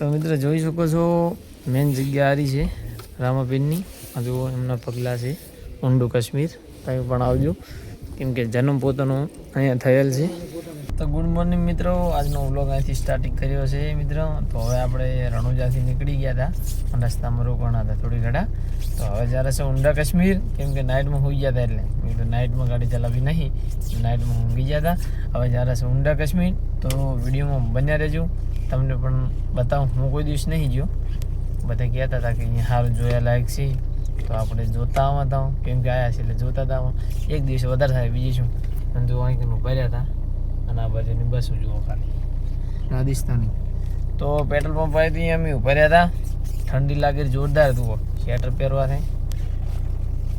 તો મિત્ર જોઈ શકો છો મેન જગ્યા આરી છે, રામાપીરની. હજુ એમના પગલાં છે, ઊંડું કાશ્મીર. તમે પણ આવજો. કેમ કે જન્મ પોતાનો અહીંયા થયેલ છે. તો ગુડ મોર્નિંગ મિત્રો. આજનો વ્લોગ અહીંથી સ્ટાર્ટિંગ કર્યો છે મિત્રો. તો હવે આપણે રણુજાથી નીકળી ગયા હતા. અને રસ્તામાં રોકાણા હતા થોડી ઘણા. તો હવે જ્યારે છે ઊંડા કાશ્મીર, કેમ કે નાઇટમાં હોઈ ગયા હતા એટલે. મેં તો નાઇટમાં ગાડી ચલાવી નહીં. નાઇટમાં ઊંઘી ગયા હતા. હવે જ્યારે છે ઊંડા કાશ્મીર, તો વિડીયોમાં બન્યા રહેજો. તમને પણ બતાવું. હું કોઈ દિવસ નહીં ગયો. બધા કહેતા હતા કે અહીંયા સારું જોયા લાયક છે. તો આપણે જોતા આવવા હું કેમ કે આવ્યા છે એટલે જોતા હતા. એક દિવસ વધારે થાય, બીજું શું? જો અહીં ભર્યા હતા. અને આ બાજુની બસો જુઓ ખાલી. રાજસ્થાની. તો પેટ્રોલ પંપ આવી અમે ઊભા રહ્યા હતા. ઠંડી લાગે જોરદાર હતું. સ્વેટર પહેરવા થાય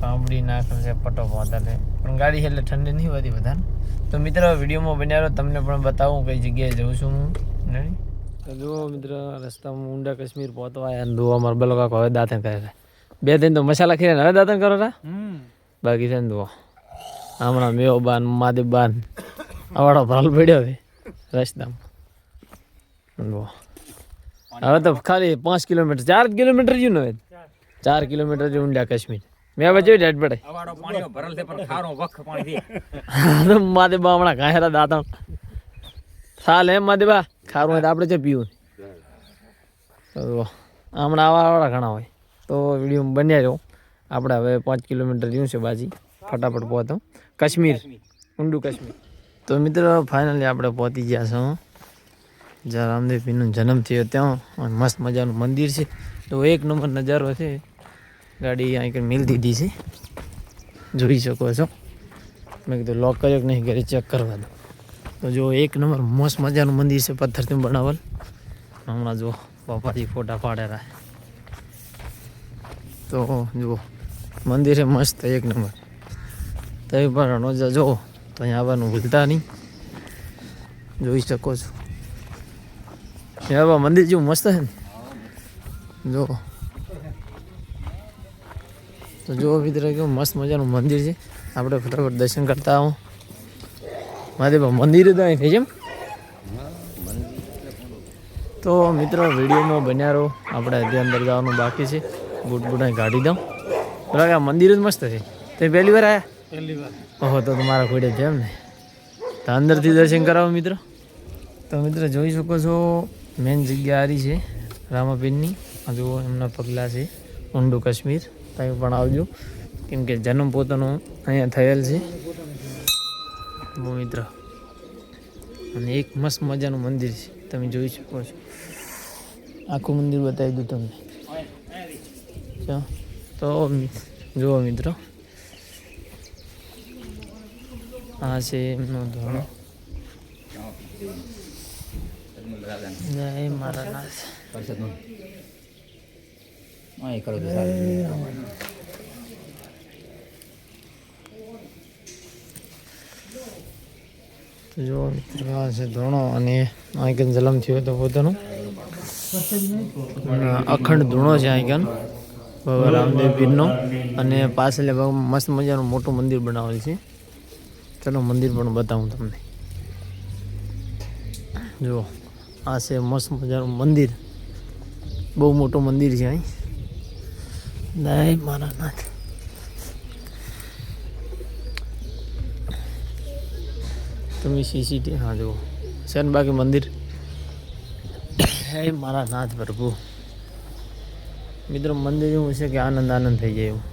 પામડી નાખે છે પટો પહોંચતા છે પણ ગાડી એટલે ઠંડી નહીં હોતી બધાને. તો મિત્ર વિડીયોમાં બન્યા રહો તમને પણ બતાવું કઈ જગ્યાએ જઉં છું હું. નહીં? તો જુઓ મિત્ર રસ્તામાં ઊંડા કાશ્મીર પહોંચવા આવ્યા અને જુઓ અમારા બલો કાકો હવે દાંતણ કરે છે. બે દિન તો મસાલા ખીરે હવે દાંતણ કરો રા બાકી છે ને જુઓ. હમણાં મેવો બાન માદેવ બાન અવાડો ભાલ પડ્યો હવે રસ્તામાં. હવે તો ખાલી પાંચ કિલોમીટર ચાર કિલોમીટર જેવું ને ચાર કિલોમીટર જેવું ઊંડા કાશ્મીર. મેં હવે જોઈ ડેટ પડે. માદે બા હમણાં ઘાયરા દાંતણ. ચાલ એમ માદેબા ખારું હોય તો આપણે જે પીવું. હમણાં આવા વાળા ઘણા હોય. તો વીડિયો બન્યા રહ્યો આપણે હવે પાંચ કિલોમીટર જેવું છે બાજી. ફટાફટ પહોંચો. કાશ્મીર. ઊંડું કાશ્મીર. તો મિત્રો ફાઇનલી આપણે પહોંચી ગયા છું જ્યાં રામદેવ પીરનો જન્મ થયો ત્યાં. મસ્ત મજાનું મંદિર છે. તો એક નંબર નજારો છે. ગાડી અહીં મિલ દીધી છે. જોઈ શકો છો. મેં કીધું લોક કર્યો કે નહીં? ઘરે ચેક કરવા દો. તો જો, એક નંબર મસ્ત મજાનું મંદિર છે પથ્થરથી બનાવેલ. હમણાં જો બાપાજી ફોટા પાડેલા તો જુઓ મંદિરે મસ્ત એક નંબર. તમે પણ રણોજા જુઓ તો અહીંયા આવવાનું ભૂલતા નહીં. જોઈ શકો છો. ત્યાં મંદિર જેવું મસ્ત છે ને? જો તો જો મિત્ર, કેવું મસ્ત મજાનું મંદિર છે. આપણે ફટાફટ દર્શન કરતા આવો. મહાદેવ, મંદિર અહીં થઈ જેમ તો મિત્રો, વિડીયોમાં બન્યા રહો. આપણે હજી અંદર જવાનું બાકી છે. ગુડ અહીં કાઢી દઉં. બરાબર, આ મંદિર જ મસ્ત છે. તે પહેલી વાર આવ્યા ઓહો, તો તમારા ખોડે છે એમ ને. તો અંદરથી દર્શન કરાવો મિત્રો. તો મિત્રો જોઈ શકો છો, મેન જગ્યા આરી છે, રામાપીરની. જુઓ, એમના પગલાં છે, ઊંડું કાશ્મીર. તમે પણ આવજો. કેમ કે જન્મ પોતાનો અહીંયા થયેલ છે. બહુ મિત્ર. અને એક મસ્ત મજાનું મંદિર છે. તમે જોઈ શકો છો. આખું મંદિર બતાવી દઉં તમને. તો જુઓ મિત્રો. આ છે એમનો ધોણો જય મારા નાથ. તો જો આ છે ધોણો અને આઈકન જલમ થયો હતો પોતાનું. અખંડ ધૂણો છે આઈકન બાબા રામદેવ પીરનો. અને પાછળ મસ્ત મજાનું મોટું મંદિર બનાવેલ છે. ચલો મંદિર પણ બતાવું તમને. જુઓ, આ છે મસ્ત મજાનું મંદિર. બહુ મોટું મંદિર છે અહીં. જય મારા નાથ. તમે સીસીટી હા, જુઓ. છે ને બાકી મંદિર? હે, મારા નાથ પ્રભુ. મિત્રો, મંદિર એવું છે કે આનંદ આનંદ થઈ જાય એવું.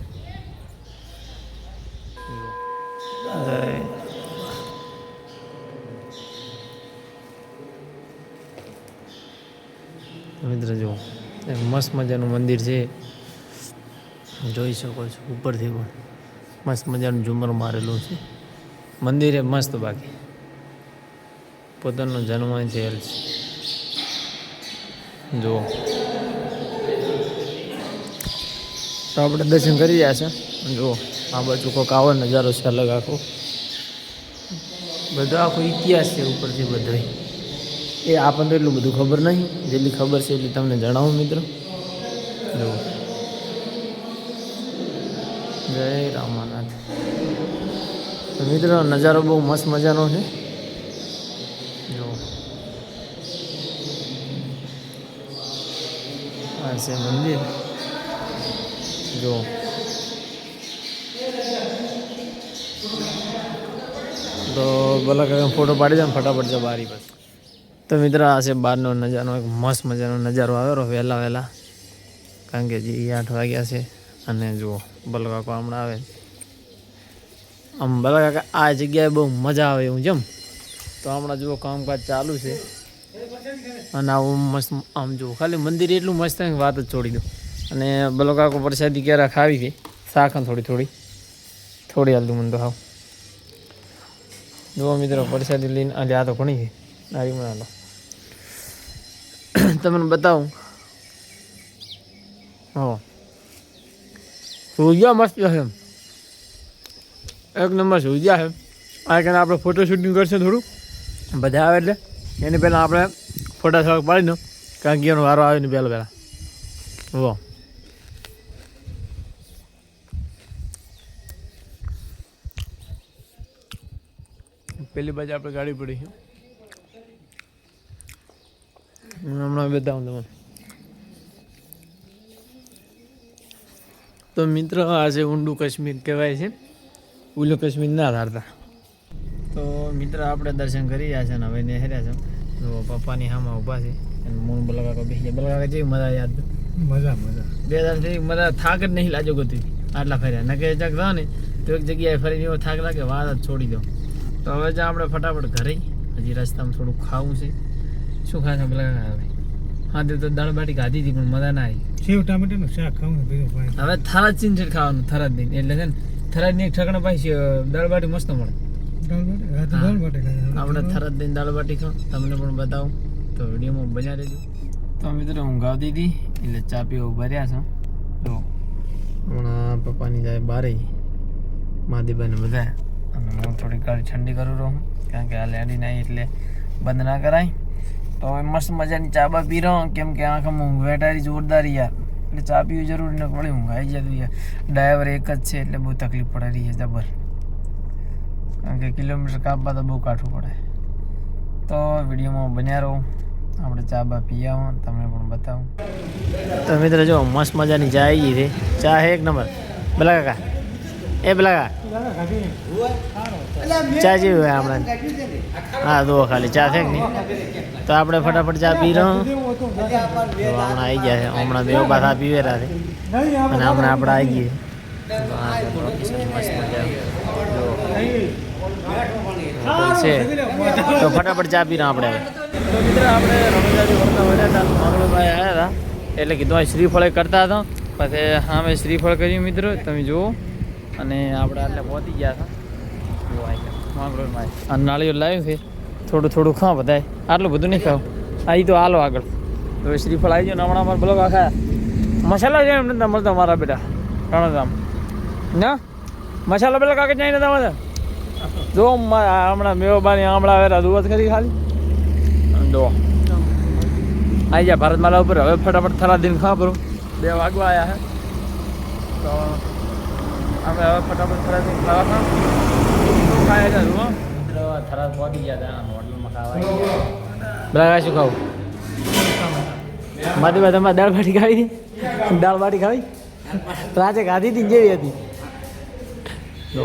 મિત્ર જુઓ એક મસ્ત મજાનું મંદિર છે. જોઈ શકો છો, ઉપરથી પણ મસ્ત મજાનું ઝુમર મારેલું છે. મંદિર મસ્ત બાકી. પોતાનો જન્મ થયેલ છે જુઓ તો આપણે દર્શન કરી રહ્યા છે. જુઓ આ બાજુ કોઈક આવો નજારો છે, અલગ આખો. બધો આખો ઇતિહાસ છે ઉપરથી બધો એ આપણને એટલું બધું ખબર નહીં. જેટલી ખબર છે એટલી તમને જણાવું, મિત્રો. જો જય રામાનાથ. તો મિત્રો, નજારો બહુ મસ્ત મજાનો છે. જો આ છે મંદિર. જો તો ભલા ફોટો પાડી દે ફટાફટ જો બારી પર તો મિત્ર, આ છે બહારનો નજારો, એક મસ્ત મજાનો નજારો આવ્યો વહેલા વહેલા. કારણ કે જે આઠ વાગ્યા છે અને જુઓ બલકાકો હમણાં આવે. આમ બલકાકા આ જગ્યાએ બહુ મજા આવે એવું જેમ તો હમણાં જુઓ, કામકાજ ચાલુ છે. અને આવું મસ્ત, આમ જુઓ, ખાલી મંદિર એટલું મસ્ત કે વાત જ છોડી દો. અને બલો કાકો પ્રસાદી ક્યારે ખાવી ગઈ શાખા થોડી થોડી. થોડી હાલતું મને તો હાવ જુઓ મિત્રો, પ્રસાદી લઈને આ તો ઘણી ગઈ નારી તમને બતાવું હો સૂર્યા મસ્ત છે એક નંબર સૂર્યા છે આ કે આપણે ફોટો શૂટિંગ કરશે થોડું બધા આવે એટલે એની પહેલાં આપણે ફોટા થોડાક પાડી દો કારણ કે એનો વારો આવે ને પહેલાં પહેલાં વો પેલી બાજુ આપણે ગાડી પડી છે હું હમણાં બતાવું તમને તો મિત્રો આ છે ઊંડું કાશ્મીર કહેવાય છે ઉલું કાશ્મીર ના ધારતા તો મિત્ર આપણે દર્શન કરી રહ્યા છે ને હવે નેહર્યા છે તો પપ્પાની હામાં ઊભા છે અને મૂળ બલકાકો બેસી બલકાકા જેવી મજા યાદ મજા મજા બે હજાર થઈ મજા થાક જ નહીં લાગ્યો ગતી આટલા ફર્યા ન કે ચક થયો ને તો એક જગ્યાએ ફરીને એવો થાક લાગે વાત જ છોડી દો તો હવે જ આપણે ફટાફટ ઘરે હજી રસ્તામાં થોડું ખાવું છે શું ખાશો હવે હા તે તો દાળ બાટી ખાધી હતી પણ મજા ના આવી. સેવ ટામેટાનું શાક ખાવાનું બીજું પાણી હવે થરાદ ચીન ખાવાનું થરાદ દિન એટલે છે ને થરાદની એક ઠકણા પાછી દાળ બાટી મસ્ત મળે. દાળ બાટી હા તો દાળ બાટી ખાઈ આપણે થરાદ દઈને દાળ બાટી ખાવ. તમને પણ બતાવું. તો વિડીયોમાં બજા રહેજો. તો મિત્રો હું ગાવતી દીધી એટલે ચા પીવા ભર્યા છો. તો હમણાં પપ્પાની જાય બારે. માદીબાઈને બધા અને હું થોડી ગાડી ઠંડી કરું રહું. કારણ કે આ લેડી નહીં એટલે બંધ ના કરાય. તો મસ્ત મજાની ચા બા પી રહ્યો. કેમ કે આંખમાં ઊંઘ વેટારી જોરદાર યાર. એટલે ચા પીવી જરૂરી ન પડે ઊંઘ આવી જતું યાર. ડ્રાઈવર એક જ છે, એટલે બહુ તકલીફ પડે રહી છે, જબર. કારણ કે કિલોમીટર કાપવા તો બહુ કાઠું પડે. તો વિડીયોમાં બન્યા રહો. આપણે ચા બા પી આવો તમને પણ બતાવું. તો મિત્ર, જો મસ્ત મજાની ચા આવી ગઈ છે. ચા છે એક નંબર. ભલા કાકા. એ પેલા ચા જેવી હોય હમણાં હા દો ખાલી ચા છે નહીં? તો આપણે ફટાફટ ચા પી રહ્યો હમણાં આવી ગયા છે. હમણાં બે પાછા પીવેરા છે. અને હમણાં આપણે આવી ગઈએ છે તો ફટાફટ ચા પી રહ્યા આપણે તો આપણે હતા. મંગળભાઈ આવ્યા હતા. એટલે કીધું શ્રીફળે કરતા હતા. પછી હા મેં શ્રીફળ કર્યું, મિત્રો. તમે જુઓ. અને આપણે એટલે પહોંચી ગયા હતા. અને માંગરોળમાં લાવ્યું છે. થોડું થોડું ખાવ બધાય. આટલું બધું નહીં ખાવ. આ તો હાલો આગળ. તો શ્રીફળ આવી ગયો હમણાં અમારે બ્લોગ આખા મસાલા જાય એમ નથી મળતા મારા બેટા. રણધામ. ના? મસાલા પેલા કાકે જાય નતા મળતા? જો હમણાં મેવાબાની આમળા વેરા દુવત કરી ખાલી. જો આવી ગયા ભારતમાલા ઉપર. હવે ફટાફટ થરા દિન ખા બરો બે વાગવા આવ્યા હે. તો આપણે હવે ફટાફટ થરા દિન ખાવા ખા શું ખાય છે જુઓ. પહોંચી ગયા હતા હોટલમાં ખાવા બરાબર શું ખાવું? મારી તમારે દાળ બાટી ખાવી? હતી દાળ બાટી ખાવી? રાતે ખાધી હતી જેવી હતી. તો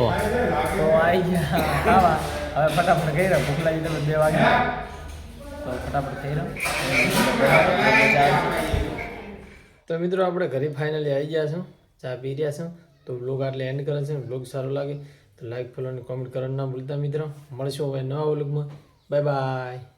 આવી ગયા. ખાવા. હવે ફટાફટ કહી રહ્યા. ભૂખ લાગી તમે બે વાગે. તો ફટાફટ કહી રહ્યો. તો મિત્રો આપણે ઘરે ફાઇનલી આવી ગયા છું ચા પી રહ્યા છો તો બ્લોગ આટલે એન્ડ કરે છે બ્લોગ સારો લાગે તો લાઈક ફોલો અને કોમેન્ટ કરવાનું ના ભૂલતા મિત્રો. મળશું હવે નવા બ્લોગમાં બાય બાય